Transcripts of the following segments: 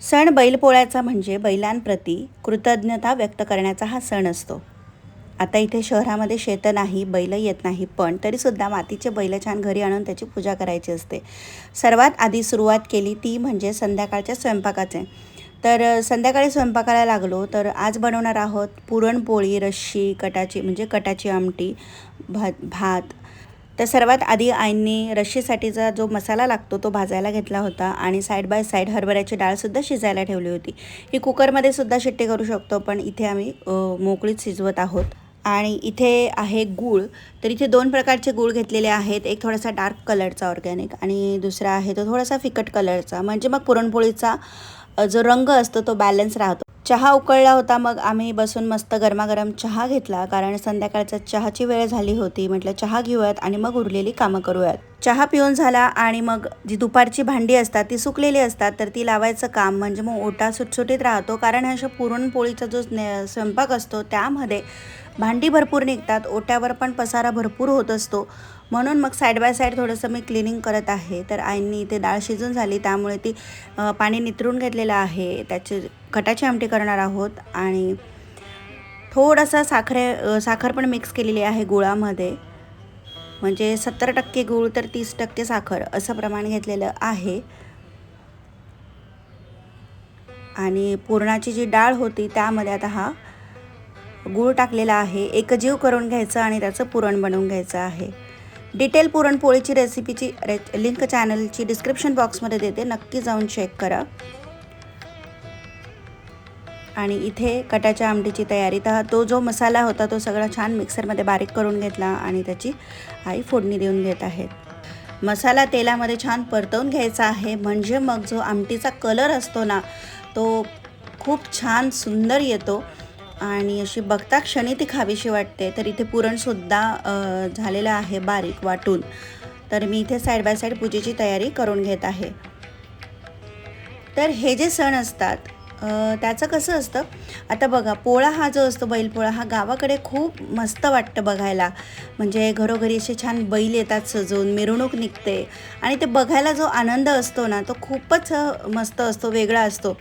सण बैलपोळ्याचा म्हणजे बैलांप्रती कृतज्ञता व्यक्त करण्याचा हा सण असतो. आता इथे शहरामध्ये शेतं नाही बैल येत नाही पण तरीसुद्धा मातीचे बैल छान घरी आणून त्याची पूजा करायची असते. सर्वात आधी सुरुवात केली ती म्हणजे संध्याकाळच्या स्वयंपाकाचे. तर संध्याकाळी स्वयंपाकाला लागलो तर आज बनवणार आहोत पुरणपोळी रश्शी कटाची म्हणजे कटाची आमटी भात भात तर सर्वात आधी आईंनी रश्शीसाठीचा जो मसाला लागतो तो भाजायला घेतला होता आणि साईड बाय साईड हरभऱ्याची डाळसुद्धा शिजायला ठेवली होती. ही कुकरमध्ये सुद्धा शिट्टी करू शकतो पण इथे आम्ही मोकळीत मोकळीच शिजवत आहोत. आणि इथे आहे गूळ. तर इथे दोन प्रकारचे गूळ घेतलेले आहेत. एक थोडासा डार्क कलरचा ऑर्गॅनिक आणि दुसरा आहे तो थोडासा फिकट कलरचा म्हणजे मग पुरणपोळीचा जो रंग असतो तो बॅलन्स राहतो. चहा उकळला होता मग आम्ही बसून मस्त गरमागरम चहा घेतला कारण संध्याकाळचा चहाची वेळ झाली होती. म्हटलं चहा घेऊयात आणि मग उरलेली कामं करूयात. चहा पिऊन झाला आणि मग जी दुपारची भांडी असतात ती सुकलेली असतात तर ती लावायचं काम म्हणजे मग ओटा सुटसुटीत राहतो. कारण अशा पुरणपोळीचा जो स्ने- स्वयंपाक असतो त्यामध्ये भांडी भरपूर निघतात ओट्यावर पण पसारा भरपूर होत असतो. म्हणून मग साईड बाय साईड थोडंसं मी क्लिनिंग करत आहे. तर आईंनी इथे डाळ शिजून झाली त्यामुळे ती पाणी नितरून घेतलेलं आहे. त्याची कटाची आमटी करणार आहोत आणि थोडासा साखरे साखर पण मिक्स केलेली आहे गुळामध्ये. म्हणजे सत्तर टक्के गूळ तर तीस टक्के साखर असं प्रमाण घेतलेलं आहे. आणि पुरणाची जी डाळ होती त्यामध्ये आता हा गूळ टाकलेला आहे. एकजीव करून घ्यायचं आणि त्याचं पुरण बनवून घ्यायचं आहे. डिटेल पुरणपोळीची रेसिपीची रे लिंक चॅनलची डिस्क्रिप्शन बॉक्समध्ये देते. नक्की जाऊन चेक करा. आणि इथे कटाच्या आमटीची तयारी. तर तो जो मसाला होता तो सगळा छान मिक्सरमध्ये बारीक करून घेतला आणि त्याची आई फोडणी देऊन घेत आहेत मसाला तेलामध्ये छान परतवून घ्यायचा आहे. म्हणजे मग जो आमटीचा कलर असतो ना तो खूप छान सुंदर येतो. आणि अशी बघता क्षणी ती खावीशी वाटते. तर इथे पुरणसुद्धा झालेलं आहे बारीक वाटून. तर मी इथे साईड बाय साईड पूजेची तयारी करून घेत आहे. तर हे जे सण असतात त्याचं कसं असतं? आता बघा पोळा हा जो असतो बैलपोळा हा गावाकडे खूप मस्त वाटतं बघायला. म्हणजे घरोघरी असे छान बैल येतात सजवून मिरवणूक निघते. आणि ते बघायला जो आनंद असतो ना तो खूपच मस्त असतो वेगळा असतो.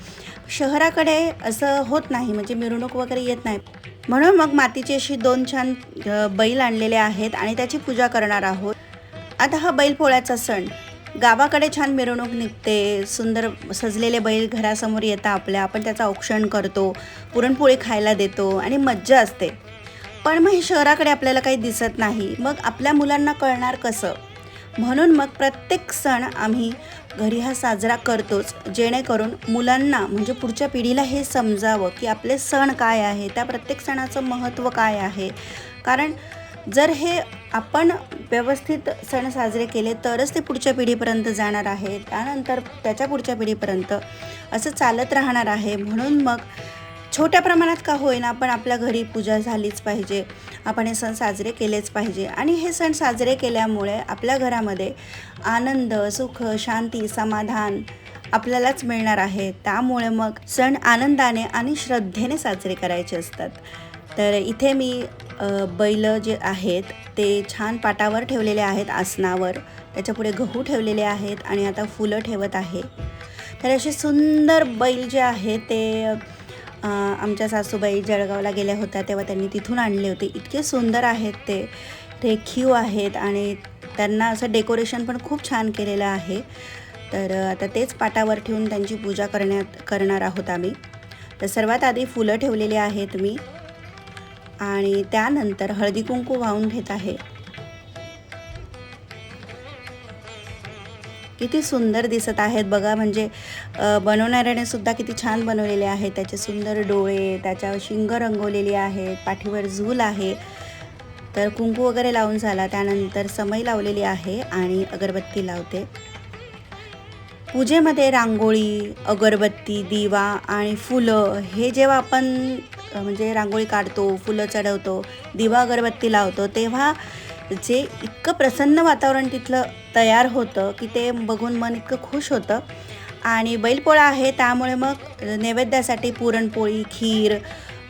शहराकडे असं होत नाही म्हणजे मिरवणूक वगैरे येत नाही. म्हणून मग मातीची अशी दोन छान बैल आणलेले आहेत आणि त्याची पूजा करणार आहोत. आता हा बैलपोळ्याचा सण. गावाकडे छान मिरवणूक निघते सुंदर सजलेले बैल घरासमोर येतात आपल्या आपण त्याचं औक्षण करतो पुरणपोळी खायला देतो आणि मज्जा असते. पण मग हे शहराकडे आपल्याला काही दिसत नाही. मग आपल्या मुलांना कळणार कसं? म्हणून मग प्रत्येक सण आम्ही घरी हा साजरा करतोच जेणेकरून मुलांना म्हणजे पुढच्या पिढीला हे समजावं की आपले सण काय आहे त्या प्रत्येक सणाचं महत्त्व काय आहे. कारण जर हे आपण व्यवस्थित सण साजरे केले तरच ते पुढच्या पिढीपर्यंत जाणार आहे. त्यानंतर त्याच्या पुढच्या पिढीपर्यंत असं चालत राहणार आहे. म्हणून मग छोट्या प्रमाणात का होईना पण आपल्या घरी पूजा झालीच पाहिजे. आपण हे सण साजरे केलेच पाहिजे. आणि हे सण साजरे केल्यामुळे आपल्या घरामध्ये आनंद सुख शांती समाधान आपल्यालाच मिळणार आहे. त्यामुळे मग सण आनंदाने आणि श्रद्धेने साजरे करायचे असतात. तर इथे मी बैल जे आहेत ते छान पाटावर ठेवलेले आहेत आसनावर. त्याच्यापुढे गहू ठेवलेले आहेत आणि आता फुलं ठेवत आहे. तर असे सुंदर बैल जे आहे ते आमच्या सासूबाई जळगावला गेल्या होत्या तेव्हा त्यांनी तिथून आणले होते. इतके सुंदर आहेत ते. रेखीव आहेत आणि त्यांना असं डेकोरेशन पण खूप छान केलेलं आहे. तर आता तेच पाटावर ठेवून त्यांची पूजा करण्यात करणार आहोत आम्ही. तर सर्वात आधी फुलं ठेवलेली आहेत मी. आणि त्यानंतर हळदी कुंकू वाहून घेत आहे. किती सुंदर दिसत आहेत बघा. म्हणजे बनवणाऱ्याने सुद्धा किती छान बनवलेले आहेत. त्याचे सुंदर डोळे त्याच्यावर शिंग रंगवलेली आहेत पाठीवर झूल आहे. तर कुंकू वगैरे लावून झाला. त्यानंतर समई लावलेली आहे आणि अगरबत्ती लावते. पूजेमध्ये रांगोळी अगरबत्ती दिवा आणि फुलं हे जेव्हा आपण म्हणजे रांगोळी काढतो फुलं चढवतो दिवा अगरबत्ती लावतो तेव्हा जे इतकं प्रसन्न वातावरण तिथलं तयार होतं की ते बघून मन इतकं खुश होतं. आणि बैलपोळा आहे त्यामुळे मग नैवेद्यासाठी पुरणपोळी खीर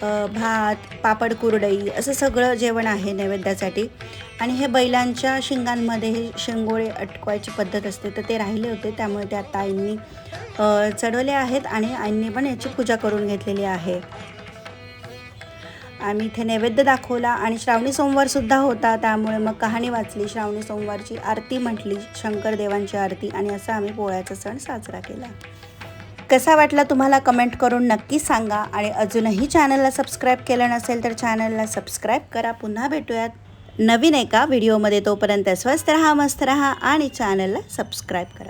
भात पापड कुरडई असं सगळं जेवण आहे नैवेद्यासाठी. आणि हे बैलांच्या शिंगांमध्ये हे शेंगोळे अटकवायची पद्धत असते तर ते राहिले होते. त्यामुळे ते आता आईंनी चढवले आहेत आणि आईंनी पण याची पूजा करून घेतलेली आहे. आम्ही इथे नैवेद्य दाखवला आणि श्रावणी सोमवारसुद्धा होता त्यामुळे मग कहाणी वाचली श्रावणी सोमवारची आरती म्हटली शंकरदेवांची आरती आणि असा आम्ही पोळ्याचा सण साजरा केला. कसा वाटला तुम्हाला कमेंट करून नक्की सांगा आणि अजूनही चॅनलला सबस्क्राईब केलं नसेल तर चॅनलला सबस्क्राईब करा. पुन्हा भेटूयात नवीन एका व्हिडिओमध्ये तोपर्यंत स्वस्त राहा मस्त राहा आणि चॅनलला सबस्क्राईब करा.